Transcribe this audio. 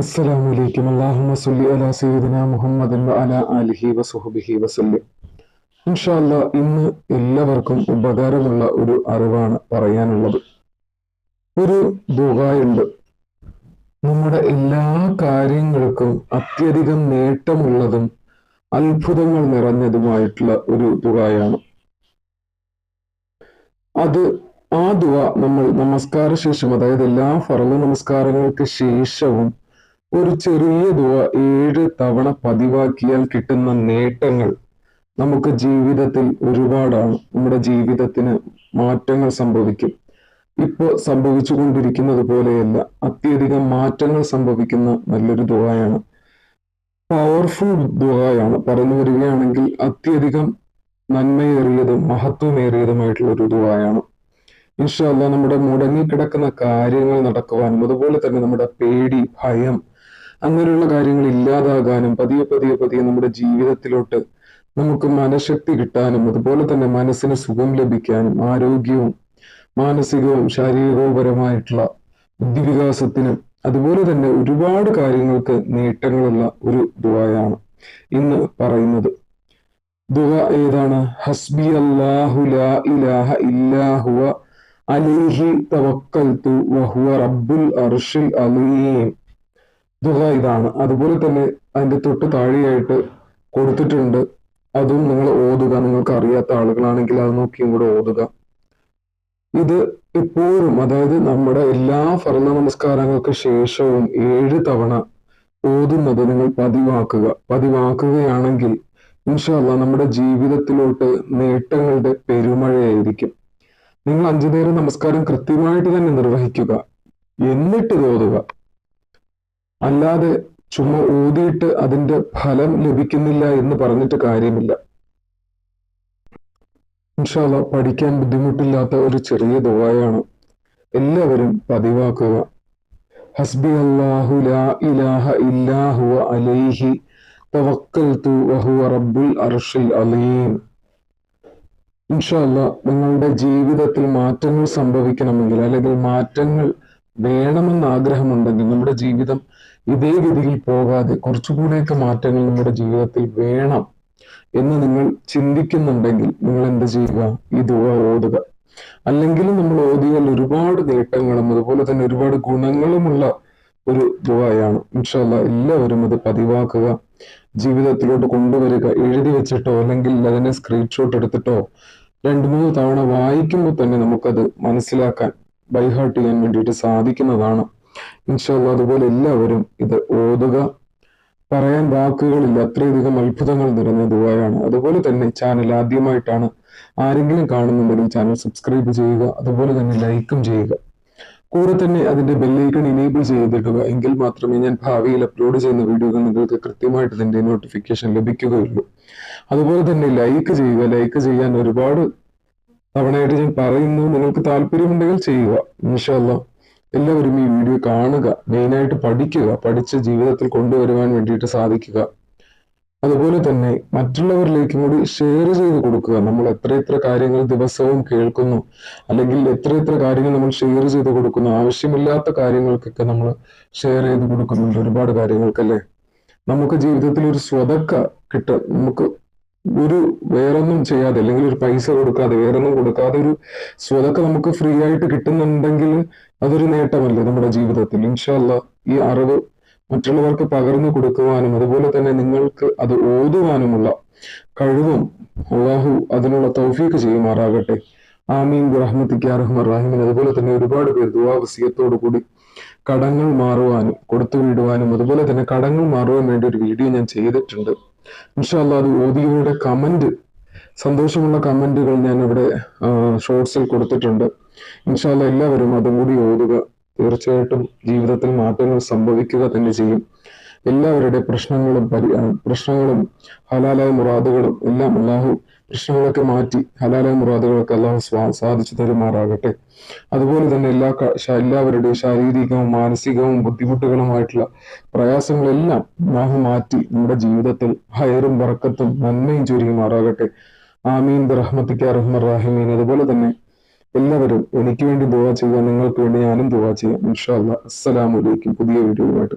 അസ്സലാമു അലൈക്കും അല്ലാഹുമ്മ സല്ലി അലാ സയ്യിദിന മുഹമ്മദിൻ അലാ വസുഹ്ബിഹി വസല്ലം. ഇൻഷാ അല്ലാ ഇന്ന് എല്ലാവർക്കും ഉപകാരമുള്ള ഒരു അറിവാണ് പറയാനുള്ളത്. ഒരു ദുബായുണ്ട് നമ്മുടെ എല്ലാ കാര്യങ്ങൾക്കും അത്യധികം നേട്ടമുള്ളതും അത്ഭുതങ്ങൾ നിറഞ്ഞതുമായിട്ടുള്ള ഒരു ദുആയാണ്. അത് ആ ദുവ നമ്മൾ നമസ്കാര ശേഷം അതായത് എല്ലാ ഫറവ് നമസ്കാരങ്ങൾക്ക് ശേഷവും ഒരു ചെറിയ ദുവ ഏഴ് തവണ പതിവാക്കിയാൽ കിട്ടുന്ന നേട്ടങ്ങൾ നമുക്ക് ജീവിതത്തിൽ ഒരുപാടാണ്. നമ്മുടെ ജീവിതത്തിന് മാറ്റങ്ങൾ സംഭവിക്കും. ഇപ്പോ സംഭവിച്ചുകൊണ്ടിരിക്കുന്നത് പോലെയല്ല. അത്യധികം മാറ്റങ്ങൾ സംഭവിക്കുന്ന നല്ലൊരു ദുആയാണ് പവർഫുൾ ദുആയാണ് പറഞ്ഞു വരികയാണെങ്കിൽ അത്യധികം നന്മയേറിയതും മഹത്വമേറിയതുമായിട്ടുള്ള ഒരു ദുആയാണ് ഇൻഷാല്ല നമ്മുടെ മുടങ്ങിക്കിടക്കുന്ന കാര്യങ്ങൾ നടക്കുവാനും അതുപോലെ തന്നെ നമ്മുടെ പേടി ഭയം അങ്ങനെയുള്ള കാര്യങ്ങൾ ഇല്ലാതാകാനും പതിയെ പതിയെ പതിയെ നമ്മുടെ ജീവിതത്തിലോട്ട് നമുക്ക് മനഃശക്തി കിട്ടാനും അതുപോലെ തന്നെ മനസ്സിന് സുഖം ലഭിക്കാനും ആരോഗ്യവും മാനസികവും ശാരീരികവും പരമായിട്ടുള്ള ബുദ്ധിവികാസത്തിനും അതുപോലെ തന്നെ ഒരുപാട് കാര്യങ്ങൾക്ക് നേട്ടങ്ങളുള്ള ഒരു ദുവായാണ് ഇന്ന് പറയുന്നത്. ദുവ ഏതാണ്? ഹസ്ബി അല്ലാഹു ലാ ഇലാഹ ഇല്ലാഹുവ അലൈഹി തവക്കൽതു വഹുവ റബ്ബുൽ അർഷിൽ അലീം. ദുആ ഇതാണ്. അതുപോലെ തന്നെ അതിന്റെ തൊട്ട് താഴെയായിട്ട് കൊടുത്തിട്ടുണ്ട്. അതും നിങ്ങൾ ഓതുക. നിങ്ങൾക്ക് അറിയാത്ത ആളുകളാണെങ്കിൽ അത് നോക്കിയും കൂടെ ഓതുക. ഇത് എപ്പോഴും അതായത് നമ്മുടെ എല്ലാ ഫർണ നമസ്കാരങ്ങൾക്ക് ശേഷവും ഏഴ് തവണ ഓതുന്നത് നിങ്ങൾ പതിവാക്കുക. പതിവാക്കുകയാണെങ്കിൽ ഇൻഷാല്ല നമ്മുടെ ജീവിതത്തിലോട്ട് നേട്ടങ്ങളുടെ പെരുമഴയായിരിക്കും. നിങ്ങൾ അഞ്ചു നേരം നമസ്കാരം കൃത്യമായിട്ട് തന്നെ നിർവഹിക്കുക. എന്നിട്ട് ഓതുക. അല്ലാതെ ചുമ്മാ ഊതിയിട്ട് അതിന്റെ ഫലം ലഭിക്കുന്നില്ല എന്ന് പറഞ്ഞിട്ട് കാര്യമില്ല. ഇൻഷാല്ല പഠിക്കാൻ ബുദ്ധിമുട്ടില്ലാത്ത ഒരു ചെറിയ ദുആയാണ് എല്ലാവരും പതിവാക്കുക. ഹസ്ബി അള്ളാഹു ലാ ഇലാഹ ഇല്ലാഹു അലൈഹി തവക്കൽതു വഹുവ റബ്ബുൽ അർഷിൽ അലീം. ഇൻഷാല്ല നിങ്ങളുടെ ജീവിതത്തിൽ മാറ്റങ്ങൾ സംഭവിക്കണമെങ്കിൽ അല്ലെങ്കിൽ മാറ്റങ്ങൾ വേണമെന്ന് ആഗ്രഹമുണ്ടെങ്കിൽ നമ്മുടെ ജീവിതം ഇതേ ഗതിയിൽ പോകാതെ കുറച്ചുകൂടെയൊക്കെ മാറ്റങ്ങൾ നമ്മുടെ ജീവിതത്തിൽ വേണം എന്ന് നിങ്ങൾ ചിന്തിക്കുന്നുണ്ടെങ്കിൽ നിങ്ങൾ എന്ത് ചെയ്യുക? ഈ ദുവ ഓതുക. അല്ലെങ്കിൽ നമ്മൾ ഓതിയാൽ ഒരുപാട് നേട്ടങ്ങളും അതുപോലെ തന്നെ ഒരുപാട് ഗുണങ്ങളുമുള്ള ഒരു ദുവയാണ്. ഇൻഷാല്ല എല്ലാവരും അത് പതിവാക്കുക. ജീവിതത്തിലോട്ട് കൊണ്ടുവരിക. എഴുതി വെച്ചിട്ടോ അല്ലെങ്കിൽ അതിനെ സ്ക്രീൻഷോട്ട് എടുത്തിട്ടോ രണ്ടു മൂന്ന് തവണ വായിക്കുമ്പോൾ തന്നെ നമുക്കത് മനസ്സിലാക്കാൻ ബൈഹാർട്ട് ചെയ്യാൻ വേണ്ടിയിട്ട് സാധിക്കുന്നതാണ്. ഇൻഷാല്ല അതുപോലെ എല്ലാവരും ഇത് ഓതുക. പറയാൻ വാക്കുകളില്ല അത്രയധികം അത്ഭുതങ്ങൾ നിറഞ്ഞ ദുബായാണ് അതുപോലെ തന്നെ ചാനൽ ആദ്യമായിട്ടാണ് ആരെങ്കിലും കാണുന്നുണ്ടെങ്കിൽ ചാനൽ സബ്സ്ക്രൈബ് ചെയ്യുക അതുപോലെ തന്നെ ലൈക്കും ചെയ്യുക. കൂടെ തന്നെ അതിന്റെ ബെല്ലൈക്കൺ ഇനേബിൾ ചെയ്തിടുക. എങ്കിൽ മാത്രമേ ഞാൻ ഭാവിയിൽ അപ്ലോഡ് ചെയ്യുന്ന വീഡിയോകൾ നിങ്ങൾക്ക് കൃത്യമായിട്ട് ഇതിന്റെ നോട്ടിഫിക്കേഷൻ ലഭിക്കുകയുള്ളൂ. അതുപോലെ തന്നെ ലൈക്ക് ചെയ്യുക. ലൈക്ക് ചെയ്യാൻ ഒരുപാട് തവണയായിട്ട് ഞാൻ പറയുന്നു നിങ്ങൾക്ക് താല്പര്യമുണ്ടെങ്കിൽ ചെയ്യുക. ഇൻഷല്ല എല്ലാവരും ഈ വീഡിയോ കാണുക മെയിനായിട്ട് പഠിക്കുക പഠിച്ച് ജീവിതത്തിൽ കൊണ്ടുവരുവാൻ വേണ്ടിയിട്ട് സാധിക്കുക. അതുപോലെ തന്നെ മറ്റുള്ളവരിലേക്കും കൂടി ഷെയർ ചെയ്ത് കൊടുക്കുക. നമ്മൾ എത്ര എത്ര കാര്യങ്ങൾ ദിവസവും കേൾക്കുന്നു അല്ലെങ്കിൽ എത്ര എത്ര കാര്യങ്ങൾ നമ്മൾ ഷെയർ ചെയ്ത് കൊടുക്കുന്നു ആവശ്യമില്ലാത്ത കാര്യങ്ങൾക്കൊക്കെ നമ്മൾ ഷെയർ ചെയ്ത് കൊടുക്കുന്നുണ്ട് ഒരുപാട് കാര്യങ്ങൾക്കല്ലേ? നമുക്ക് ജീവിതത്തിൽ ഒരു സ്വതക്ക കിട്ട. നമുക്ക് ഒരു വേറൊന്നും ചെയ്യാതെ അല്ലെങ്കിൽ ഒരു പൈസ കൊടുക്കാതെ വേറൊന്നും കൊടുക്കാതെ ഒരു സ്വതൊക്കെ നമുക്ക് ഫ്രീ ആയിട്ട് കിട്ടുന്നുണ്ടെങ്കിൽ അതൊരു നേട്ടമല്ലേ നമ്മുടെ ജീവിതത്തിൽ? ഇൻഷാല്ല ഈ അറിവ് മറ്റുള്ളവർക്ക് പകർന്നു കൊടുക്കുവാനും അതുപോലെ തന്നെ നിങ്ങൾക്ക് അത് ഓതുവാനുമുള്ള കഴിവും അള്ളാഹു അതിനുള്ള തൗഫീക്ക് ചെയ്യുമാറാകട്ടെ. ആമീൻ. റഹ്മത്തിക്ക് റഹീമിൻ അതുപോലെ തന്നെ ഒരുപാട് പേർ ദുവാവസിയത്തോടു കൂടി കടങ്ങൾ മാറുവാനും കൊടുത്തു വിടുവാനും അതുപോലെ തന്നെ കടങ്ങൾ മാറുവാൻ വേണ്ടി ഒരു വീഡിയോ ഞാൻ ചെയ്തിട്ടുണ്ട്. ഇൻഷാല്ല അത് ഓദികളുടെ കമന്റ് സന്തോഷമുള്ള കമന്റുകൾ ഞാൻ ഇവിടെ ഷോർട്സിൽ കൊടുത്തിട്ടുണ്ട്. ഇൻഷാല്ല എല്ലാവരും അതും കൂടി ഓതുക. തീർച്ചയായിട്ടും ജീവിതത്തിൽ മാറ്റങ്ങൾ സംഭവിക്കുക തന്നെ ചെയ്യും. എല്ലാവരുടെ പ്രശ്നങ്ങളും പരി പ്രശ്നങ്ങളും ഹലാലായ മുറാദുകളും എല്ലാം അള്ളാഹു പ്രശ്നങ്ങളൊക്കെ മാറ്റി ഹലാലായ മുറാദുകളൊക്കെ അള്ളാഹു സാധിച്ചു തരുമാറാകട്ടെ. അതുപോലെ തന്നെ എല്ലാ എല്ലാവരുടെയും ശാരീരികവും മാനസികവും ബുദ്ധിമുട്ടുകളുമായിട്ടുള്ള പ്രയാസങ്ങളെല്ലാം അള്ളാഹു മാറ്റി നമ്മുടെ ജീവിതത്തിൽ ഹയറും വറക്കത്തും നന്മയും ചൊരിയുമാറാകട്ടെ. ആമീൻ. റഹ്മത്തിക്ക റഹ്മർ റാഹിമീൻ. അതുപോലെ തന്നെ എല്ലാവരും എനിക്ക് വേണ്ടി ദുവാ ചെയ്യുക നിങ്ങൾക്ക് വേണ്ടി ഞാനും ദുവാ ചെയ്യാം. ഇൻഷാ അല്ലാ അസ്സലാമു അലൈക്കും. പുതിയ വീഡിയോയുമായിട്ട്